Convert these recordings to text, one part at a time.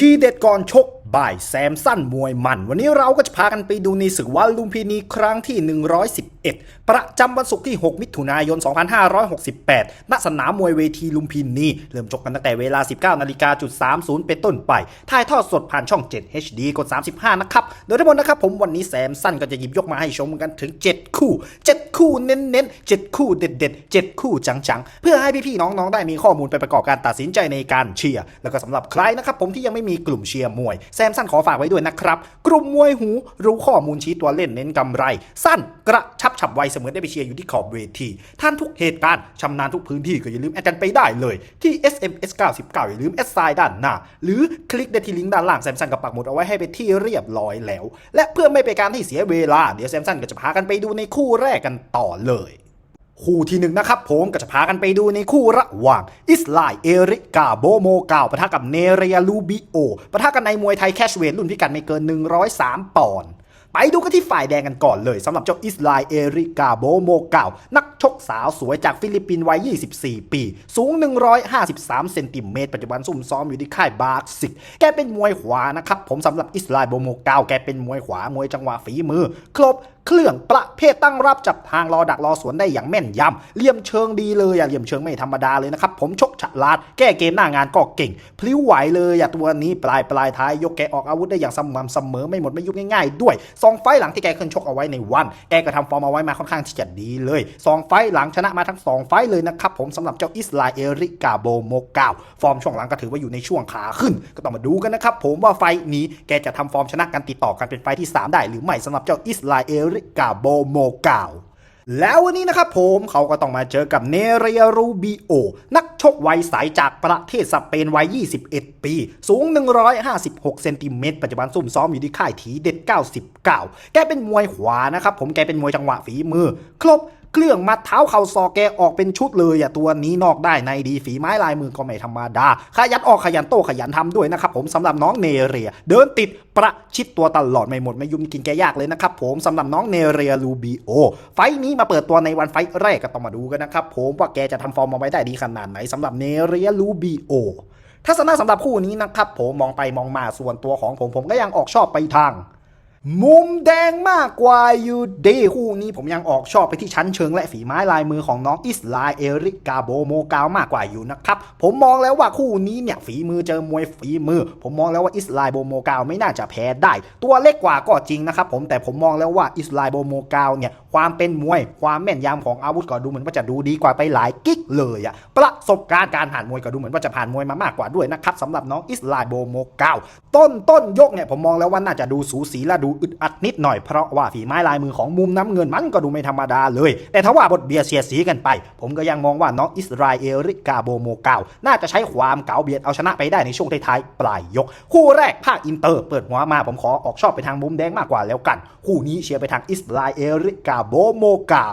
ทีเด็ดก่อนชก บ่ายแซมสั้นมวยมัน วันนี้เราก็จะพากันไปดูในศึกวันลุมพินีครั้งที่ 111 ประจำวันศุกร์ที่ 6 มิถุนายน 2568 ณ สนามมวยเวทีลุมพินี เริ่มชกกันตั้งแต่เวลา 19นาฬิกาจุด30 เป็นต้นไป ถ่ายทอดสดผ่านช่อง 7 HD กด 35 นะครับ โดยทั้งหมดนะครับผมวันนี้แซมสั้นก็จะหยิบยกมาให้ชมกันถึง 7 คู่ 7 คู่เน้นๆ 7 คู่เด็ดๆ 7 คู่จังๆ เพื่อให้พี่ๆน้องๆ ได้มีข้อมูลไปประกอบการตัดสินใจในการเชียร์ แล้วก็สำหรับใครนะครับผมที่ยังไม่มีกลุ่มเชียร์มวยแซซมสั้นขอฝากไว้ด้วยนะครับ กลุ่มมวยหูรู้ข้อมูลชี้ตัวเล่นเน้นกำไร สั้นกระชับฉับไวเสมือนได้ไปเชียร์อยู่ที่ขอบเวที ท่านทุกเหตุการณ์ชำนาญทุกพื้นที่ก็อย่าลืมแอดกันไปได้เลยที่ SMS 99อย่าลืมแอดไซน์ด้านหน้า หรือคลิกได้ที่ลิงก์ด้านล่างแซมซันกับปักหมุดเอาไว้ให้ไปที่เรียบร้อยแล้ว และเพื่อไม่เป็นการที่เสียเวลาเดี๋ยวแซมซันก็จะพากันไปดูในคู่แรกกันต่อเลย คู่ที่หนึ่งนะครับผมก็จะพากันไปดูในคู่ระหว่าง อิสไลเอริกาโบโมกาวปะทะกับเนเรียลูบิโอปะทะกันในมวยไทยแคชเวทรุ่นพิกัดไม่เกิน 103 ปอนด์ไปดูกันที่ฝ่ายแดงกันก่อนเลยสำหรับเจ้าอิสไลเอริกาโบโมกาวนักชกสาวสวยจากฟิลิปปินส์วัย 24 ปี สูง 153 เซนติเมตรปัจจุบันซุ่มซ้อมอยู่ที่ค่ายบาร์ซิก แกเป็นมวยขวานะครับ ผมสำหรับอิสไลโบโมกาวแกเป็นมวยขวามวยจังหวะฝีมือ ครบ เครื่องประเภทตั้งรับจับทางรอดักรอสวนได้อย่างแม่นยำเหลี่ยมเชิงดีเลยอย่าเหลี่ยมเชิงไม่ธรรมดาเลยนะครับ ผมชกฉลาด แก้เกมหน้างานก็เก่ง พลิ้วไหวเลยอย่าตัวนี้ปลายปลายท้ายยกแกออกอาวุธได้อย่างสม่ำเสมอไม่หมดไม่ยุบง่ายๆ ด้วยสองไฟหลังที่แกเคยชกเอาไว้ในวัน แกก็ทำฟอร์มเอาไว้มาค่อนข้างที่จะดีเลยสองไฟหลังชนะมาทั้งสองไฟเลยนะครับผมสำหรับเจ้าอิสราเอริกาโบโมกาวฟอร์มช่วงหลังก็ถือว่าอยู่ในช่วงขาขึ้น ก็ต้องมาดูกันนะครับผมว่าไฟนี้แกจะทำฟอร์มชนะกันติดต่อกันเป็นไฟที่สามได้หรือไม่สำหรับเจ้าอิสราเอริกาโบโมกาวแล้ววันนี้นะครับผมเขาก็ต้องมาเจอกับเนเรียรูบิโอ นักชกวัยใสจากประเทศสเปนวัย 21 ปี สูง 156 เซนติเมตรปัจจุบันซุ่มซ้อมอยู่ที่ค่ายทีเด็ด 99 แกเป็นมวยขวานะครับผมแกเป็นมวยจังหวะฝีมือ ครบ เครื่องมัดเท้าเข่าซอกแกออกเป็นชุดเลยอะตัวนี้นอกได้ในดีฝีไม้ลายมือก็ไม่ธรรมดาขยันออกขยันโตขยันทำด้วยนะครับผมสำหรับน้องเนเรีย เดินติดประชิดตัวตลอดไม่หมดไม่ยุ่มกินแกยากเลยนะครับผมสำหรับน้องเนเรียลูบิโอไฟนี้มาเปิดตัวในวันไฟแรกก็ต้องมาดูกันนะครับผมว่าแกจะทำฟอร์มมาไว้ได้ดีขนาดไหนสำหรับเนเรียลูบิโอทัศนะสำหรับคู่นี้นะครับผมมองไปมองมาส่วนตัวของผมผมก็ยังออกชอบไปทาง มุมแดงมากกว่าอยู่ดีคู่นี้ผมยังออกชอบไปที่ชั้นเชิงและฝีไม้ลายมือของน้องอิสลาเอริกาโบโมกาวมากกว่าอยู่นะครับ ผมมองแล้วว่าคู่นี้เนี่ยฝีมือเจอมวยฝีมือ ผมมองแล้วว่าอิสลาโบโมกาวไม่น่าจะแพ้ได้ ตัวเล็กกว่าก็จริงนะครับผมแต่ผมมองแล้วว่าอิสลาโบโมกาวเนี่ยความเป็นมวย ความแม่นยำของอาวุธก็ดูเหมือนว่าจะดูดีกว่าไปหลายกิ๊กเลยอะประสบการณ์การผ่านมวยก็ดูเหมือนว่าจะผ่านมวยมามากกว่าด้วยนะครับสำหรับน้องอิสลาโบโมกาวต้นต้นยกเนี่ยผมมองแล้วว่าน่าจะดูสูสีและดููอึดอัดนิดหน่อยเพราะว่าฝีไม้ลายมือของมุมน้ำเงินมันก็ดูไม่ธรรมดาเลย แต่ถ้าว่าบทเบียดเสียสีกันไป ผมก็ยังมองว่าน้องอิสราเอริกาโบโมเกาน่าจะใช้ความเก่าเบียดเอาชนะไปได้ในช่วงท้ายๆปลายยก คู่แรกภาคอินเตอร์เปิดหัวมาผมขอออกชอบไปทางมุมแดงมากกว่าแล้วกัน คู่นี้เชียร์ไปทางอิสราเอริกาโบโมเกา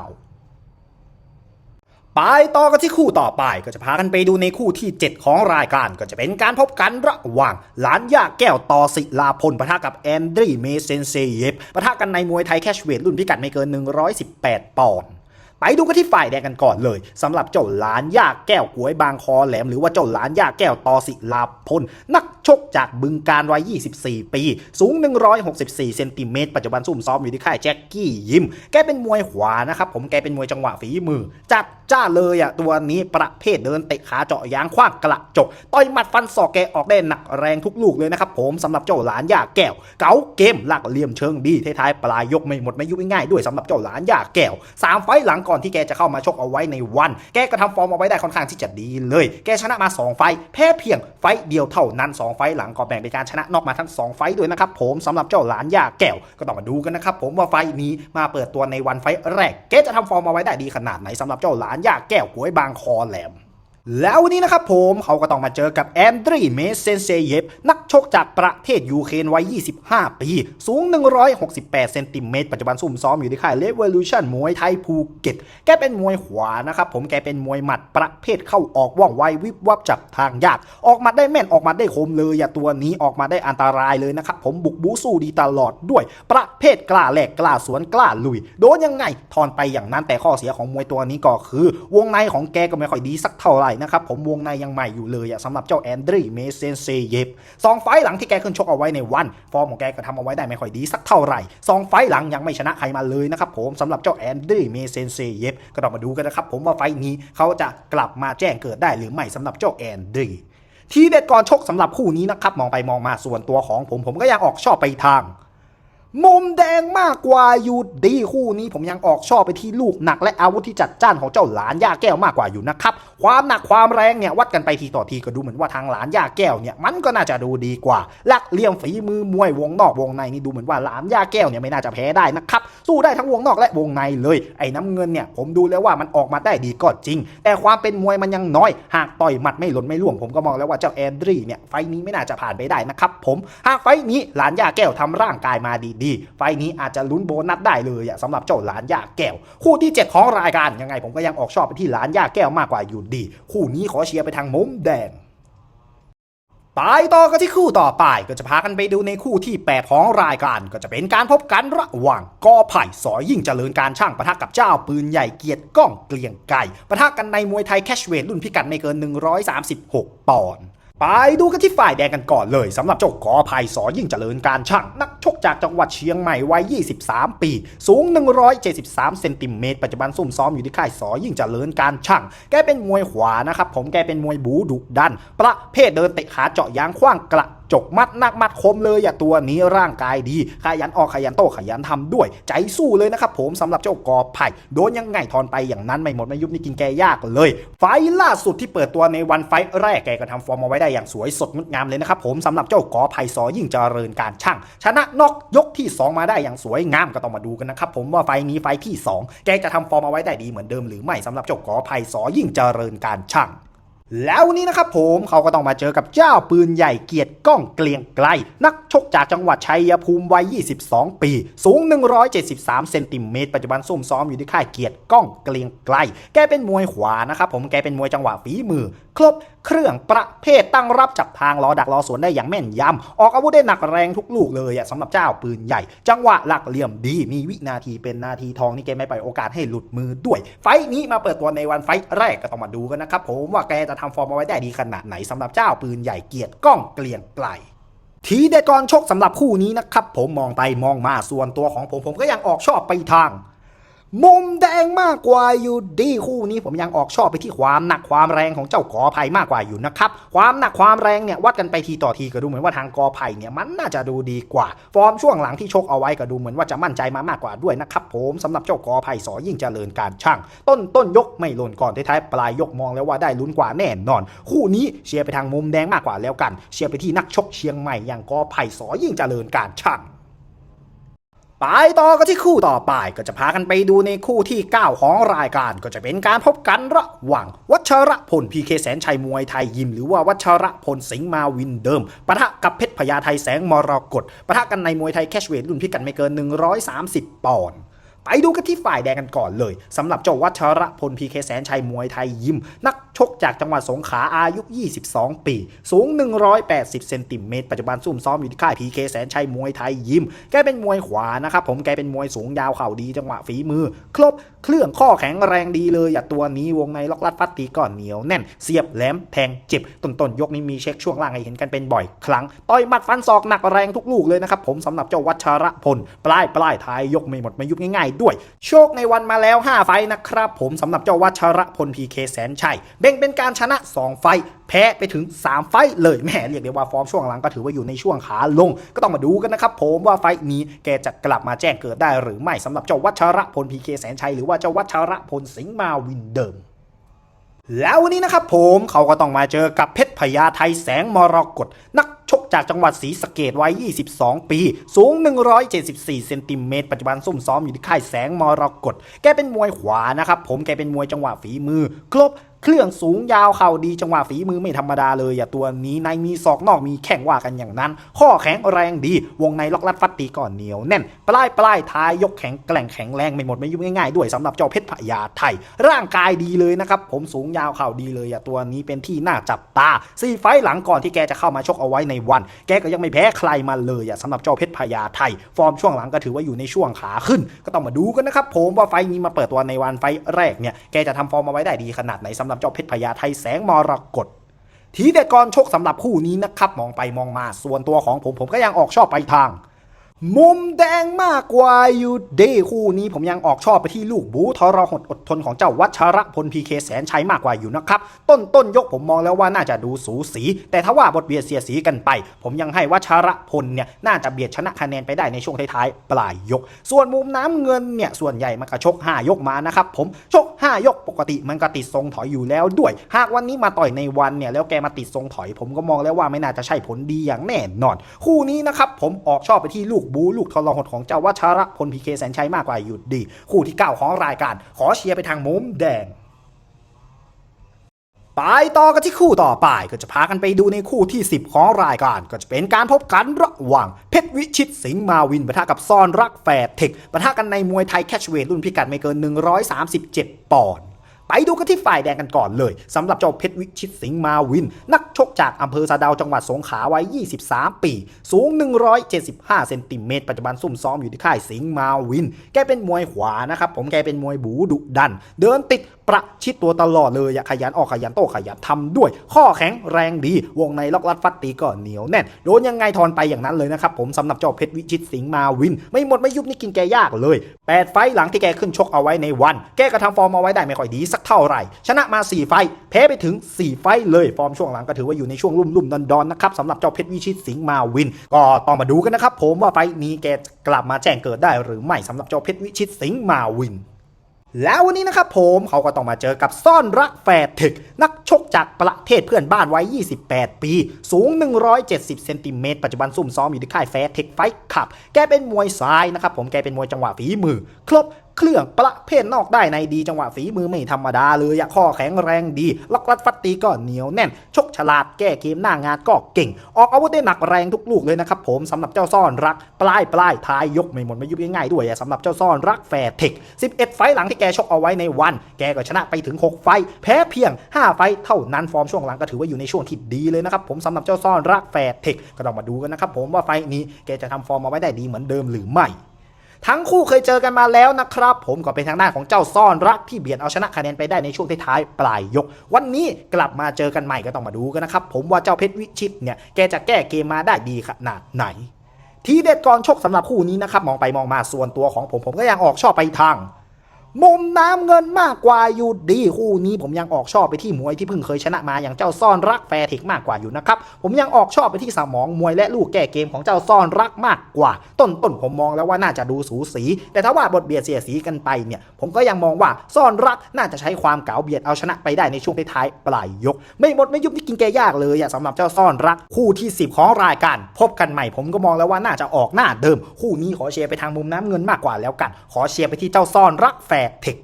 ไปต่อกันที่คู่ต่อไปก็จะพากันไปดูในคู่ที่ 7 ของรายการก็จะเป็นการพบกันระหว่างหลานยาแก้วต่อศิลาพลปะทะกับแอนดรีเมเซนเซเยฟปะทะกันในมวยไทยแคชเวทรุ่นพิกัดไม่เกิน 118 ปอนด์ไปดูกันที่ฝ่ายแดงกันก่อนเลยสำหรับเจ้าหลานยาแก้วกวยบางคอแหลมหรือว่าเจ้าหลานยาแก้วตอศิลาพลนัก ชกจากบึงการวัย 24 ปี สูง 164 เซนติเมตร ปัจจุบันซุ่มซ้อมอยู่ที่ค่ายแจ็คกี้ยิม แกเป็นมวยขวานะครับผม แกเป็นมวยจังหวะฝีมือ จัดจ้าเลยอะตัวนี้ประเภทเดินเตะขาเจาะยางคว้างกระจก ต่อยหมัดฟันศอกแกออกได้หนักแรงทุกลูกเลยนะครับผมสำหรับเจ้าหลานยาแก้ว เก๋าเกมหลักเหลี่ยมเชิงดีท้ายปลายยกไม่หมดไม่ยุบง่ายด้วยสำหรับเจ้าหลานยาแก้วสามไฟต์หลังก่อนที่แกจะเข้ามาชกเอาไว้ในวัน แกก็ทำฟอร์มเอาไว้ได้ค่อนข้างที่จะดีเลย แกชนะมา 2 ไฟต์แพ้เพียงไฟต์เดียวเท่านั้น 2ไฟหลังก็แบ่งเป็นการชนะนอกมาทั้ง 2 ไฟด้วยนะครับผมสำหรับเจ้าหลานย่าแก้วก็ต้องมาดูกันนะครับผมว่าไฟนี้มาเปิดตัวในวันไฟแรก เกจะทำฟอร์มเอาไว้ได้ดีขนาดไหนสำหรับเจ้าหลานย่าแก้วกวยบางคอแหลม แล้ววันนี้นะครับผมเขาก็ต้องมาเจอกับแอนดรีเมสเซนเซเยฟนักชกจากประเทศยูเครนวัย 25 ปี สูง 168 เซนติเมตรปัจจุบันซุ่มซ้อมอยู่ที่ค่ายเลเวลูชันมวยไทยภูเก็ต แกเป็นมวยขวานะครับผมแกเป็นมวยหมัดประเภทเข้าออกว่องไววิบวับจับทางยาก ออกมาได้แม่นออกมาได้คมเลยอย่าตัวนี้ออกมาได้อันตรายเลยนะครับผมบุกบูสู้ดีตลอดด้วย ประเภทกล้าแหลกกล้าสวนกล้าลุย โดนยังไง ทอนไปอย่างนั้นแต่ข้อเสียของมวยตัวนี้ก็คือ วงในของแกก็ไม่ค่อยดีสักเท่าไหร่นะครับ ผมวงในยังใหม่อยู่เลยอะสำหรับเจ้าแอนดรีเมเซนเซเยฟสองไฟล์หลังที่แกขึ้นชกเอาไว้ในวัน ฟอร์มของแกก็ทำเอาไว้ได้ไม่ค่อยดีสักเท่าไหร่สองไฟล์หลังยังไม่ชนะใครมาเลยนะครับผมสำหรับเจ้าแอนดรีเมเซนเซเยฟก็ต้องมาดูกันนะครับผมว่าไฟนี้เขาจะกลับมาแจ้งเกิดได้หรือไม่สำหรับเจ้าแอนดรีทีเด็ดก่อนชกสำหรับคู่นี้นะครับมองไปมองมาส่วนตัวของผมผมก็ยังออกชอบไปทาง มุมแดงมากกว่าอยู่ดีคู่นี้ผมยังออกชอบไปที่ลูกหนักและอาวุธที่จัดจ้านของเจ้าหลานย่าแก้วมากกว่าอยู่นะครับ ความหนักความแรงเนี่ยวัดกันไปทีต่อทีก็ดูเหมือนว่าทางหลานย่าแก้วเนี่ยมันก็น่าจะดูดีกว่าหลักเลี่ยมฝีมือมวยวงนอกวงในนี่ดูเหมือนว่าหลานย่าแก้วเนี่ยไม่น่าจะแพ้ได้นะครับสู้ได้ทั้งวงนอกและวงในเลย ไอ้น้ำเงินเนี่ยผมดูแล้วว่ามันออกมาได้ดีก็จริง แต่ความเป็นมวยมันยังน้อย หากต่อยหมัดไม่หล่นไม่ล่วงผมก็มองแล้วว่าเจ้าแอนดรีเนี่ยไฟนี้ไม่น่าจะผ่านไปได้นะครับผมหากไฟนี้หลานย่าแก้วทำร่างกายมาดีๆไฟนี้อาจจะลุ้นโบนัสได้เลยอะสำหรับเจ้าหลานยาแก้ว คู่ที่ 7 ของรายการยังไงผมก็ยังออกชอบไปที่หลานยาแก้วมากกว่าอยู่ดี คู่นี้ขอเชียร์ไปทางมุมแดงไปต่อกันที่คู่ต่อไปก็จะพากันไปดูในคู่ที่ 8 ของรายการก็จะเป็นการพบกันระหว่างกอไผ่สอยยิ่งเจริญการช่างปะทะกับเจ้าปืนใหญ่เกียรติก้องเกลียงไก่ปะทะกันในมวยไทยแคชเวทรุ่นพิกัดไม่เกิน 136 ปอนด์ ไปดูกันที่ฝ่ายแดงกันก่อนเลยสำหรับเจ้ากอภัยสอยิ่งเจริญการช่างนักชกจากจังหวัดเชียงใหม่วัย 23 ปี สูง 173 เซนติเมตรปัจจุบันซุ่มซ้อมอยู่ที่ค่ายสอยิ่งเจริญการช่าง แกเป็นมวยขวานะครับผมแกเป็นมวยบูดุดัน ประเภทเดินเตะขาเจาะยางคว้างกระ จกมัดนักมัดคมเลยอย่าตัวนี้ร่างกายดี ขยันออกขยันโตขยันทำด้วย ใจสู้เลยนะครับผมสำหรับเจ้ากอไผ่โดนยังไงทอนไปอย่างนั้นไม่หมดไม่ยุบนี่กินแกยากเลย ไฟล่าสุดที่เปิดตัวในวันไฟแรกแกก็ทำฟอร์มเอาไว้ได้อย่างสวยสดงดงามเลยนะครับผมสำหรับเจ้ากอไผ่สอยิ่งเจริญการช่าง ชนะนอกยกที่ 2 มาได้อย่างสวยงามก็ต้องมาดูกันนะครับผมว่าไฟนี้ไฟที่ 2 แกจะทำฟอร์มเอาไว้ได้ดีเหมือนเดิมหรือไม่สำหรับเจ้ากอไผ่สอยิ่งเจริญการช่าง แล้ววันนี้นะครับผมเขาก็ต้องมาเจอกับเจ้าปืนใหญ่เกียรติก้องเกลียงไกล นักชกจากจังหวัดชัยภูมิวัย 22 ปี สูง 173 เซนติเมตรปัจจุบันซุ่มซ้อมอยู่ที่ค่ายเกียรติก้องเกลียงไกล แกเป็นมวยขวานะครับผมแกเป็นมวยจังหวะฝีมือ ครบเครื่องประเภทตั้งรับจับทางรอดักรอสวนได้อย่างแม่นยำออกอาวุธได้หนักแรงทุกลูกเลยสำหรับเจ้าปืนใหญ่ จังหวะหลักเหลี่ยมดี มีวินาทีเป็นนาทีทองนี่แกไม่ปล่อยโอกาสให้หลุดมือด้วย ไฟนี้มาเปิดตัวในวันไฟแรกก็ต้องมาดูกันนะครับผมว่าแกจะทำฟอร์มเอาไว้ได้ดีขนาดไหนสำหรับเจ้าปืนใหญ่เกียรติก้องเกลียงไกลทีเด็ดก่อนชกสำหรับคู่นี้นะครับผมมองไปมองมาส่วนตัวของผมผมก็ยังออกชอบไปทาง มุมแดงมากกว่าอยู่ดีคู่นี้ผมยังออกชอบไปที่ความหนักความแรงของเจ้ากอไผ่มากกว่าอยู่นะครับความหนักความแรงเนี่ยวัดกันไปทีต่อทีก็ดูเหมือนว่าทางกอไผ่เนี่ยมันน่าจะดูดีกว่า ฟอร์มช่วงหลังที่ชกเอาไว้ก็ดูเหมือนว่าจะมั่นใจมามากกว่าด้วยนะครับผมสำหรับเจ้ากอไผ่สอยิ่งเจริญการช่าง ต้นต้นยกไม่หล่นก่อนท้ายปลายยกมองแล้วว่าได้ลุ้นกว่าแน่นอน คู่นี้เชียร์ไปทางมุมแดงมากกว่าแล้วกัน เชียร์ไปที่นักชกเชียงใหม่อย่างกอไผ่สอยิ่งเจริญการช่าง ไปต่อกันที่คู่ต่อไปก็จะพากันไปดูในคู่ที่ 9 ของรายการก็จะเป็นการพบกันระหว่าง วัชระพลพีเคแสนชัยมวยไทยยิม หรือว่าวัชระพลสิงห์มาวินเดิมปะทะกับเพชรพญาไทยแสงมรกตปะทะกันในมวยไทยแคชเวทรุ่นพิกัดไม่เกิน 130 ปอนด์ ไปดูกันที่ฝ่ายแดงกันก่อนเลยสำหรับเจ้าวัชระพลพีเคแสนชัยมวยไทยยิม นักชกจากจังหวัดสงขลาอายุ 22 ปี สูง 180 เซนติเมตรปัจจุบันซุ่มซ้อมอยู่ที่ค่ายพีเคแสนชัยมวยไทยยิม แกเป็นมวยขวานะครับผมแกเป็นมวยสูงยาวเข่าดีจังหวะฝีมือ ครบเครื่องข้อแข็งแรงดีเลยอย่าตัวนี้วงในล็อกลัดฟัดตีก่อนเหนียวแน่น เสียบแหลมแทงเจ็บต้นต้นๆยกนี้มีเช็คช่วงล่างให้เห็นกันเป็นบ่อยครั้งต่อยหมัดฟันศอกหนักแรงทุกลูกเลยนะครับผมสำหรับเจ้าวัชระพลปลายปลายท้ายยกไม่หมดไม่ยุบง่ายด้วย โชคในวันมาแล้ว 5 ไฟนะครับผมสำหรับเจ้าวัชระพลพีเคแสนชัยเบ่งเป็นการชนะ 2 ไฟแพ้ไปถึง 3 ไฟเลยแหมเรียกได้ว่าฟอร์มช่วงหลังก็ถือว่าอยู่ในช่วงขาลง ก็ต้องมาดูกันนะครับผมว่าไฟนี้แกจะกลับมาแจ้งเกิดได้หรือไม่สำหรับเจ้าวัชระพลพีเคแสนชัยหรือว่าเจ้าวัชระพลสิงห์มาวินเดิมแล้ววันนี้นะครับผมเขาก็ต้องมาเจอกับเพชรพญาไทยแสงมรกตนัก จากจังหวัดศรีสะเกดวัย 22 ปี สูง 174 เซนติเมตร ปัจจุบันซุ่มซ้อมอยู่ที่ค่ายแสงมรกตแกเป็นมวยขวานะครับผมแกเป็นมวยจังหวะฝีมือ ครบ เครื่องสูงยาวเข่าดีจังหวะฝีมือไม่ธรรมดาเลยอย่าตัวนี้ในมีศอกนอกมีแข่งว่ากันอย่างนั้น ข้อแข็งแรงดี วงในล็อกลัดฟัดตีก่อนเหนียวแน่น ปลายปลายท้ายยกแข็งแกร่งแข็งแรงไม่หมดไม่ยุ่งง่ายๆด้วยสำหรับเจ้าเพชรพญาไทย ร่างกายดีเลยนะครับ ผมสูงยาวเข่าดีเลยอย่าตัวนี้เป็นที่น่าจับตาสี่ไฟหลังก่อนที่แกจะเข้ามาชกเอาไว้ในวัน แกก็ยังไม่แพ้ใครมาเลยอะสำหรับเจ้าเพชรพญาไทย ฟอร์มช่วงหลังก็ถือว่าอยู่ในช่วงขาขึ้น ก็ต้องมาดูกันนะครับผมว่าไฟนี้มาเปิดตัวในวันไฟแรกเนี่ยแกจะทำฟอร์มมาไว้ได้ดีขนาดไหนสำำหรับเจ้าเพชรพญาไทยแสงมรกตทีเด็ดกรชกสำหรับคู่นี้นะครับมองไปมองมาส่วนตัวของผมผมก็ยังออกชอบไปทาง มุมแดงมากกว่าอยู่ดีคู่นี้ผมยังออกชอบไปที่ลูกบูทรหดอดทนของเจ้าวัชระพลพีเคแสนชัยมากกว่าอยู่นะครับ ต้นต้นยกผมมองแล้วว่าน่าจะดูสูสี แต่ถ้าว่าบทเบียดเสียสีกันไป ผมยังให้วัชระพลเนี่ยน่าจะเบียดชนะคะแนนไปได้ในช่วงท้ายๆปลายยก ส่วนมุมน้ำเงินเนี่ยส่วนใหญ่มันก็ชก 5 ยกมานะครับผมชก 5 ยกปกติมันก็ติดทรงถอยอยู่แล้วด้วย หากวันนี้มาต่อยในวันเนี่ยแล้วแกมาติดทรงถอย ผมก็มองแล้วว่าไม่น่าจะใช่ผลดีอย่างแน่นอน คู่นี้นะครับผมออกชอบไปที่ลูกบูลูกทรหดของเจ้าวัชระพลพีเคแสนชัยมากกว่าอยู่ดี คู่ที่ 9 ของรายการ ขอเชียร์ไปทางมุมแดงไปต่อกันที่คู่ต่อไปก็จะพากันไปดูในคู่ที่ 10 ของรายการ ก็จะเป็นการพบกันระหว่างเพชรวิชิตสิงห์มาวินปะทะกับซอนรักแฟร์เทคปะทะกันในมวยไทยแคชเวทรุ่นพิกัดไม่เกิน 137 ปอนด์ ไปดูกันที่ฝ่ายแดงกันก่อนเลยสำหรับเจ้าเพชรวิชิตสิงห์มาวิน นักชกจากอำเภอสะดาวจังหวัดสงขลาวัย 23 ปี สูง 175 เซนติเมตรปัจจุบันซุ่มซ้อมอยู่ที่ค่ายสิงห์มาวิน แกเป็นมวยขวานะครับผมแกเป็นมวยบูดุดัน เดินติด ประชิดตัวตลอดเลยอยากขยันออกขยันโต้ขยันทำด้วย ข้อแข็งแรงดี วงในล็อกลัดฟัดตีก็เหนียวแน่นโดนยังไงทอนไปอย่างนั้นเลยนะครับผมสำหรับเจ้าเพชรวิชิตสิงห์มาวิน ไม่หมดไม่ยุบนี่กินแกยากเลย 8 ไฟหลังที่แกขึ้นชกเอาไว้ในวัน แกก็ทำฟอร์มเอาไว้ได้ไม่ค่อยดีสักเท่าไหร่ ชนะมา 4 ไฟ แพ้ไปถึง 4 ไฟเลยฟอร์มช่วงหลังก็ถือว่าอยู่ในช่วงรุ่มรุ่มดอนๆนะครับสำหรับเจ้าเพชรวิชิตสิงห์มาวิน ก็ต้องมาดูกันนะครับผมว่าไฟนี้แกกลับมาแจ้งเกิดได้หรือไม่สำหรับเจ้าเพชรวิชิตสิงห์มาวิน แล้ววันนี้นะครับผมเขาก็ต้องมาเจอกับซ่อนรักแฟร์เทคนักชกจากประเทศเพื่อนบ้านวัย28 ปี สูง 170 เซนติเมตรปัจจุบันซุ่มซ้อมอยู่ที่ค่ายแฟร์เทคไฟขับ แกเป็นมวยซ้ายนะครับผมแกเป็นมวยจังหวะฝีมือ ครบ เครื่องประเภทนอกได้ในดีจังหวะฝีมือไม่ธรรมดาเลยอะข้อแข็งแรงดี ล็อกลัดฟัดตีก็เหนียวแน่น ชกฉลาดแก้เกมหน้างานก็เก่ง ออกอาวุธได้หนักแรงทุกลูกเลยนะครับผมสำหรับเจ้าซ่อนรัก ปลายปลายท้ายยกไม่หมดไม่ยุบง่ายๆด้วยอะสำหรับเจ้าซ่อนรักแฟร์เทค 11 ไฟหลังที่แกชกเอาไว้ในวัน แกก็ชนะไปถึง 6 ไฟ แพ้เพียง 5 ไฟเท่านั้นฟอร์มช่วงหลังก็ถือว่าอยู่ในช่วงที่ดีเลยนะครับผมสำหรับเจ้าซ่อนรักแฟร์เทคก็ต้องมาดูกันนะครับผมว่าไฟนี้แกจะทำฟอร์มเอาไว้ได้ดีเหมือนเดิมหรือไม่ ทั้งคู่เคยเจอกันมาแล้วนะครับ ผมก็เป็นทางด้านของเจ้าซ่อนรักที่เบียดเอาชนะคะแนนไปได้ในช่วงท้ายๆปลายยก วันนี้กลับมาเจอกันใหม่ก็ต้องมาดูกันนะครับผมว่าเจ้าเพชรวิชิตเนี่ยแกจะแก้เกมมาได้ดีขนาดไหนทีเด็ดก่อนชกสำหรับคู่นี้นะครับมองไปมองมาส่วนตัวของผมผมก็ยังออกชอบไปทาง มุมน้ำเงินมากกว่าอยู่ดีคู่นี้ผมยังออกชอบไปที่มวยที่เพิ่งเคยชนะมาอย่างเจ้าซ่อนรักแฟร์เทคมากกว่าอยู่นะครับผมยังออกชอบไปที่สมองมวยและลูกแก้เกมของเจ้าซ่อนรักมากกว่า ต้นต้นผมมองแล้วว่าน่าจะดูสูสี แต่ถ้าว่าบทเบียดเสียสีกันไปเนี่ย ผมก็ยังมองว่าซ่อนรักน่าจะใช้ความเก๋าเบียดเอาชนะไปได้ในช่วงท้ายปลายยก ไม่หมดไม่ยุบที่กินแกยากเลยอะสำหรับเจ้าซ่อนรักคู่ที่ 10 ของรายการพบกันใหม่ผมก็มองแล้วว่าน่าจะออกหน้าเดิม คู่นี้ขอเชียร์ไปทางมุมน้ำเงินมากกว่าแล้วกัน ขอเชียร์ไปที่เจ้าซ่อนรักแฟรเทค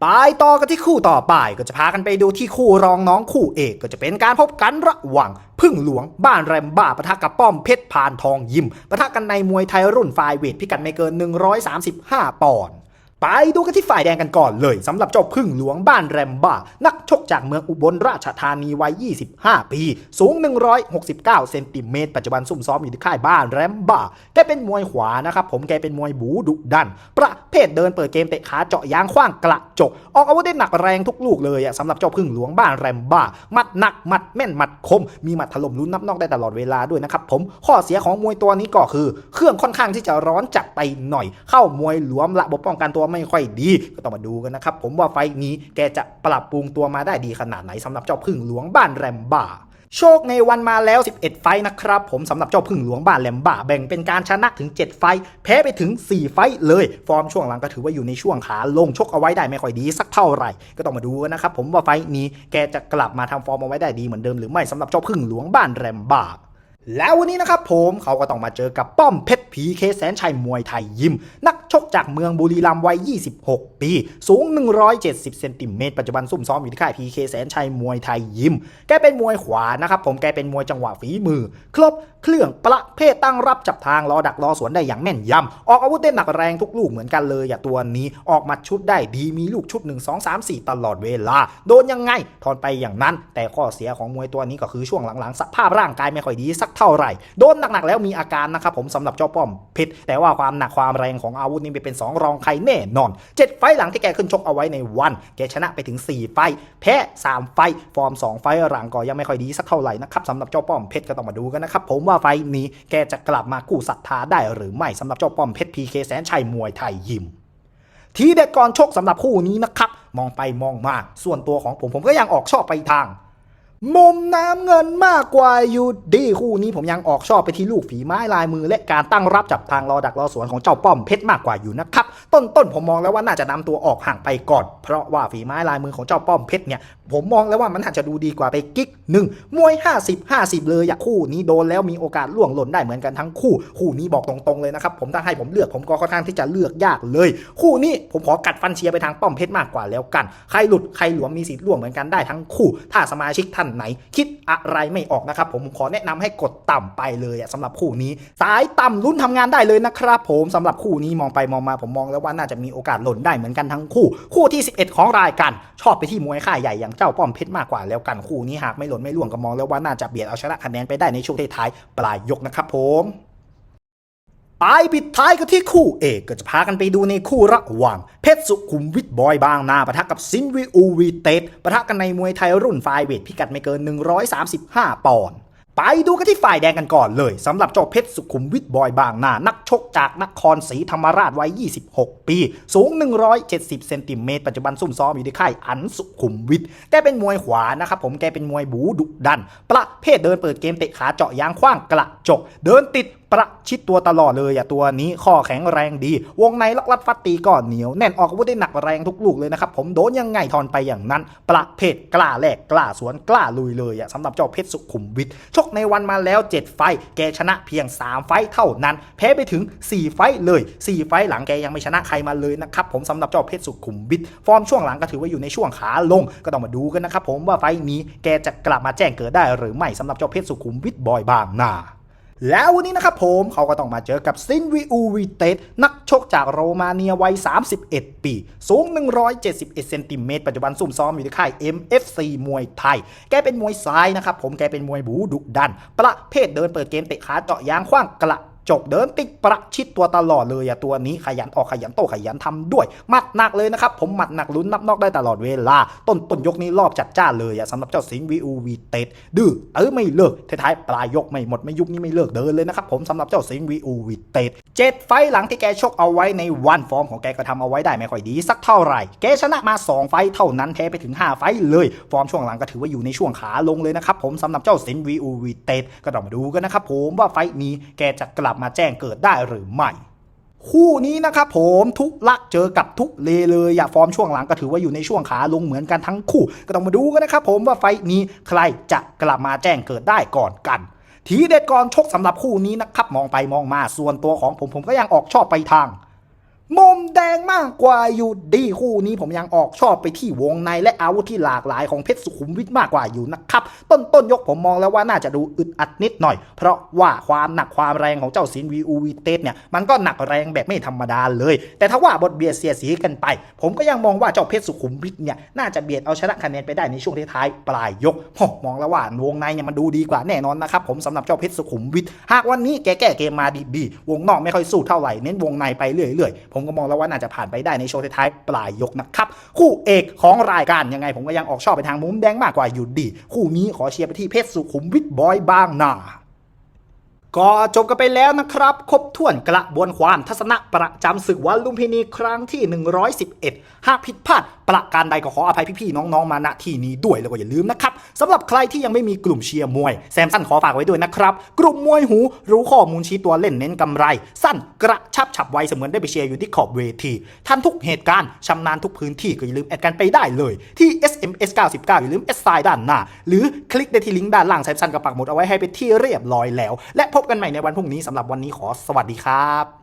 ไปต่อกันที่คู่ต่อไปก็จะพากันไปดูที่คู่รองน้องคู่เอกก็จะเป็นการพบกันระหว่างพึ่งหลวงบ้านแรมบ้าปะทะกับป้อมเพชรพานทองยิมปะทะกันในมวยไทยรุ่นไฟเวทพิกัดไม่เกิน 135 ปอนด์ ไปดูกันที่ฝ่ายแดงกันก่อนเลยสำหรับเจ้าพึ่งหลวงบ้านแรมบ้า นักชกจากเมืองอุบลราชธานีวัย 25 ปี สูง 169 เซนติเมตรปัจจุบันซุ่มซ้อมอยู่ที่ค่ายบ้านแรมบ้าแกเป็นมวยขวานะครับผมแกเป็นมวยบูดุดัน ประเภทเดินเปิดเกมเตะขาเจาะยางขว้างกระจก ออกอาวุธได้หนักแรงทุกลูกเลยสำหรับเจ้าพึ่งหลวงบ้านแรมบ้ามัดหนักมัดแม่นมัดคม มีมัดถล่มลุ้นนับนอกได้ตลอดเวลาด้วยนะครับผมข้อเสียของมวยตัวนี้ก็คือ เครื่องค่อนข้างที่จะร้อนจัดไปหน่อย เข้ามวยหลวมระบบป้องกันตัวไม่ค่อยดี ก็ต้องมาดูกันนะครับ ผมว่าไฟนี้แกจะปรับปรุงตัวมาได้ดีขนาดไหนสำหรับเจ้าพึ่งหลวงบ้านแรมบ้าโชคในวันมาแล้ว 11 ไฟนะครับ ผมสำหรับเจ้าพึ่งหลวงบ้านแหลมบ่าแบ่งเป็นการชนะถึง 7 ไฟ แพ้ไปถึง 4 ไฟเลย ฟอร์มช่วงหลังก็ถือว่าอยู่ในช่วงขาลงชกเอาไว้ได้ไม่ค่อยดีสักเท่าไหร่ ก็ต้องมาดูนะครับผมว่าไฟนี้แกจะกลับมาทำฟอร์มเอาไว้ได้ดีเหมือนเดิมหรือไม่สำหรับเจ้าพึ่งหลวงบ้านแรมบ่า แล้ววันนี้นะครับผมเขาก็ต้องมาเจอกับป้อมเพชรผีเคแสนชัยมวยไทยยิม นักชกจากเมืองบุรีรัมย์วัย 26 ปี สูง 170 เซนติเมตรปัจจุบันซุ่มซ้อมอยู่ที่ค่ายพีเคแสนชัยมวยไทยยิม แกเป็นมวยขวานะครับผมแกเป็นมวยจังหวะฝีมือ ครบเครื่องประเภทตั้งรับจับทางรอดักรอสวนได้อย่างแม่นยำ ออกอาวุธได้หนักแรงทุกลูกเหมือนกันเลยอย่าตัวนี้ออกมัดชุดได้ดีมีลูกชุด 1 2 3 4 ตลอดเวลา โดนยังไงถอนไปอย่างนั้น แต่ข้อเสียของมวยตัวนี้ก็คือช่วงหลังๆสภาพร่างกายไม่ค่อยดีสักกเท่าไหร่ โดนหนักๆแล้วมีอาการนะครับผมสำหรับเจ้าป้อมเพชรแต่ว่าความหนักความแรงของอาวุธนี่เป็นสองรองใครแน่นอน 7 ไฟหลังที่แกขึ้นชกเอาไว้ในวันแกชนะไปถึง 4 ไฟ แพ้ 3 ไฟ ฟอร์ม 2 ไฟหลังก็ยังไม่ค่อยดีสักเท่าไหร่นะครับสำหรับเจ้าป้อมเพชรก็ต้องมาดูกันนะครับผมว่าไฟนี้แกจะกลับมากู้ศรัทธาได้หรือไม่สำหรับเจ้าป้อมเพชรพีเคแสนชัยมวยไทยยิมทีเด็ดก่อนชกสำหรับคู่นี้นะครับมองไปมองมาส่วนตัวของผมผมก็ยังออกชอบไปทาง มุมน้ำเงินมากกว่าอยู่ดีคู่นี้ผมยังออกชอบไปที่ลูกฝีไม้ลายมือ และการตั้งรับจับทางรอดักรอสวนของเจ้าป้อมเพชรมากกว่าอยู่นะครับ ต้นต้นๆผมมองแล้วว่าน่าจะนำตัวออกห่างไปก่อน เพราะว่าฝีไม้ลายมือของเจ้าป้อมเพชรเนี่ยผมมองแล้วว่ามันอาจจะดูดีกว่าไปกิ๊กหนึ่งมวย 50 50 เลยอย่าคู่นี้โดนแล้วมีโอกาสล่วงหล่นได้เหมือนกันทั้งคู่ คู่นี้บอกตรงๆเลยนะครับผมถ้าให้ผมเลือกผมก็ค่อนข้างที่จะเลือกยากเลย คู่นี้ผมขอกัดฟันเชียร์ไปทางป้อมเพชรมากกว่าแล้วกันใครหลุดใครหลวมมีสิทธิ์ล่วงเหมือนกันได้ทั้งคู่ ถ้าสมาชิกท่านไหน คิดอะไรไม่ออกนะครับผมขอแนะนำให้กดต่ำไปเลยอะสำหรับคู่นี้ สายต่ำลุ้นทำงานได้เลยนะครับผมสำหรับคู่นี้มองไปมองมาผมมองแล้วว่าน่าจะมีโอกาสหล่นได้เหมือนกันทั้งคู่ คู่ที่ 11 ของรายการชอบไปที่มวยค่ายใหญ่อย่างเจ้าป้อมเพชรมากกว่าแล้วกันคู่นี้หากไม่หล่นไม่ล่วงก็มองแล้วว่าน่าจะเบียดเอาชนะคะแนนไปได้ในช่วงท้ายปลายยกนะครับผม ไปปิดท้ายกันที่คู่เอกก็จะพากันไปดูในคู่ระหว่าง เพชรสุขุมวิทบอยบางนาปะทะกับซินวิอูวีเตสปะทะกันในมวยไทยรุ่นไฟเวทพิกัดไม่เกิน 135 ปอนด์ไปดูกันที่ฝ่ายแดงกันก่อนเลยสำหรับเจ้าเพชรสุขุมวิทบอยบางนา นักชกจากนครศรีธรรมราชวัย 26 ปี สูง 170 เซนติเมตรปัจจุบันซุ่มซ้อมอยู่ที่ค่ายอันสุขุมวิทแกเป็นมวยขวานะครับผมแกเป็นมวยบูดุดัน ประเภทเดินเปิดเกมเตะขาเจาะยางคว้างกระจก เดินติด ประชิดตัวตลอดเลยอะตัวนี้ข้อแข็งแรงดี วงในล็อกลัดฟัดตีก่อนเหนียวแน่นออกอาวุธได้หนักแรงทุกลูกเลยนะครับผมโดนยังไงทอนไปอย่างนั้น ประเภทกล้าแลกกล้าสวนกล้าลุยเลยอะสำหรับเจ้าเพชรสุขุมวิทชกในวันมาแล้ว 7 ไฟแกชนะเพียง 3 ไฟเท่านั้น แพ้ไปถึง 4 ไฟเลย 4 ไฟหลังแกยังไม่ชนะใครมาเลยนะครับผมสำหรับเจ้าเพชรสุขุมวิทฟอร์มช่วงหลังก็ถือว่าอยู่ในช่วงขาลงก็ต้องมาดูกันนะครับผมว่าไฟนี้แกจะกลับมาแจ้งเกิดได้หรือไม่สำหรับเจ้าเพชรสุขุมวิทบอยบางนา แล้ววันนี้นะครับผมเขาก็ต้องมาเจอกับซินวิอูวิเตสนักชกจากโรมาเนียวัย 31 ปี สูง 171เซนติเมตรปัจจุบันซุ่มซ้อมอยู่ที่ค่าย MFC มวยไทย แกเป็นมวยซ้ายนะครับผมแกเป็นมวยบูดุดัน ประเภทเดินเปิดเกมเตะขาเจาะยางคว้างกระ จกเดินติดประชิดตัวตลอดเลยอะตัวนี้ขยันออกขยันโตขยันทำด้วยหมัดหนักเลยนะครับ ผมหมัดหนักลุ้นนับนอกได้ตลอดเวลา ต้นต้นยกนี้รอบจัดจ้าเลยอะสำหรับเจ้าสิงห์วีอูวีเตดดื้อเออไม่เลิกท้ายๆปลายยกไม่หมดไม่ยุบนี่ไม่เลิกเดินเลยนะครับผมสำหรับเจ้าสิงห์วีอูวีเตดเจ็ดไฟหลังที่แกชกเอาไว้ในวันฟอร์มของแกก็ทำเอาไว้ได้ไม่ค่อยดี สักเท่าไหร่ แกชนะมา 2 ไฟเท่านั้นแพ้ไปถึง 5 ไฟเลย ฟอร์มช่วงหลังก็ถือว่าอยู่ในช่วงขาลงเลยนะครับผมสำหรับเจ้าสินวีอูวีเตดก็ต้องมาดูกันนะครับผมว่าไฟนี้แกจะกลับมาแจ้งเกิดได้หรือไม่คู่นี้นะครับผมทุกลักเจอกับทุกเลเลยอย่าฟอร์มช่วงหลังก็ถือว่าอยู่ในช่วงขาลงเหมือนกันทั้งคู่ ก็ต้องมาดูกันนะครับผมว่าไฟนี้ใครจะกลับมาแจ้งเกิดได้ก่อนกัน ทีเด็ดก่อนชกสำหรับคู่นี้นะครับมองไปมองมาส่วนตัวของผมผมก็ยังออกชอบไปทาง มุมแดงมากกว่าอยู่ดีคู่นี้ผมยังออกชอบไปที่วงในและอาวุธที่หลากหลายของเพชรสุขุมวิทมากกว่าอยู่นะครับ ต้นต้นยกผมมองแล้วว่าน่าจะดูอึดอัดนิดหน่อย เพราะว่าความหนักความแรงของเจ้าสินวีอูวีเตสเนี่ยมันก็หนักแรงแบบไม่ธรรมดาเลย แต่ถ้าว่าบทเบียดเสียสีกันไป ผมก็ยังมองว่าเจ้าเพชรสุขุมวิทเนี่ยน่าจะเบียดเอาชนะคะแนนไปได้ในช่วงท้ายปลายยกมองแล้วว่าวงในเนี่ยมันดูดีกว่าแน่นอนนะครับผมสำหรับเจ้าเพชรสุขุมวิทหากวันนี้แกแก้เกมมาดีๆวงนอกไม่ค่อยสู้เท่าไหร่เน้นวงในไปเรื่อยๆผมก็มองแล้วว่าน่าจะผ่านไปได้ในโชว์ท้ายๆปลายยกนะครับ คู่เอกของรายการยังไงผมก็ยังออกชอบไปทางมุมแดงมากกว่าอยู่ดี คู่นี้ขอเชียร์ไปที่เพชรสุขุมวิทบอยบางนาก็จบกันไปแล้วนะครับ ครบถ้วนกระบวนความทัศนะประจำศึกวันลุมพินีครั้งที่ 111 หากผิดพลาด ประการใดก็ขออภัยพี่ๆน้องๆมาณที่นี้ด้วยแล้วก็อย่าลืมนะครับสำหรับใครที่ยังไม่มีกลุ่มเชียร์มวยแซมสั้นขอฝากไว้ด้วยนะครับกลุ่มมวยหูรู้ข้อมูลชี้ตัวเล่นเน้นกำไร สั้นกระชับฉับไวเสมือนได้ไปเชียร์อยู่ที่ขอบเวทีทันทุกเหตุการณ์ชำนาญทุกพื้นที่ก็อย่าลืมแอดกันไปได้เลย ที่ SMS 99อย่าลืม S ไซด์ด้านหน้า หรือคลิกได้ที่ลิงก์ด้านล่างแซมสั้นกับปักหมุดเอาไว้ให้เป็นที่เรียบร้อยแล้ว และพบกันใหม่ในวันพรุ่งนี้สำหรับวันนี้ขอสวัสดีครับ